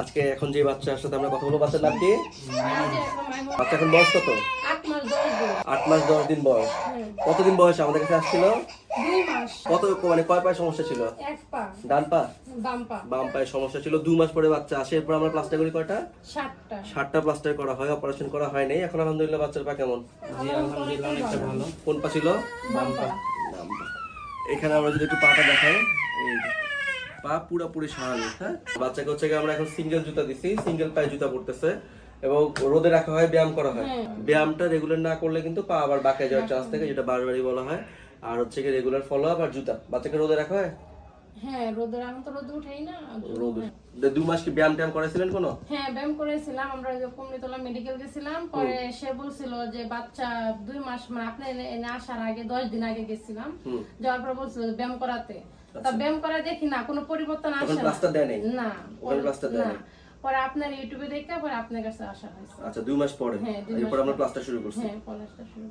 আজকে এখন যে বাচ্চার সাথে আমরা কথা বলব বাচ্চার নাম কি? বাচ্চা এখন বয়স কত? আট মাস দশ দিন। আট মাস দশ দিন বয়স। কতদিন বয়স আমাদের কাছে আসছিল? কত মানে কয় পায়ের সমস্যা ছিল? ডান পা? বাম পা। বাম পায়ের সমস্যা ছিল। দু মাস পরে বাচ্চা আসে এরপর আমরা প্লাস্টার করি কয়টা? সাতটা। ষাটটা প্লাস্টার করা হয় অপারেশন করা হয় নাই। এখন আলহামদুলিল্লাহ বাচ্চার পা কেমন? জি আলহামদুলিল্লাহ অনেকটা ভালো। কোন পা ছিল? বাম পা। এখানে আমরা যদি একটু পাটা দেখাই এই। পা পুরোপুরি স্বাভাবিক হ্যাঁ? বাচ্চা হচ্ছে গিয়ে আমরা এখন সিঙ্গেল জুতা দিছি সিঙ্গেল পায়ে জুতা পড়তেছে এবং রোদে রাখা হয় ব্যায়াম করা হয়। হ্যাঁ। ব্যায়ামটা রেগুলার না করলে কিন্তু পা আবার বাঁকে যাওয়ার চান্স থাকে যেটা বারবারই বলা হয়। আর হচ্ছে কি রেগুলার ফলো আপ আর জুতা। বাচ্চাকে রোদে রাখা হয়? হ্যাঁ রোদের এখন তো রোদ উঠেই না দু মাস কি ব্যায়াম ট্যায়াম করেছিলেন কোনো? হ্যাঁ ব্যায়াম করেছিলাম আমরা ওই মেডিকেল গেছিলাম পরে সে বলছিল যে বাচ্চা দুই মাস মানে আপনি এনে এনে আসার আগে দশ দিন আগে গেছিলাম। যাওয়ার পর বলছিল ব্যায়াম করাতে। তা ব্যায়াম করা দেখি না কোনো পরিবর্তন আসে না। প্লাস্টার দেয় না ওখানে প্লাস্টার দেয় না। পরে আপনার ইউটিউবে দেখে পরে আপনার কাছে আসা হয়েছে। আচ্ছা দুই মাস পরে? হ্যাঁ, এরপর আমরা পরে। শুরু করছি। হ্যাঁ পলাশটা শুরু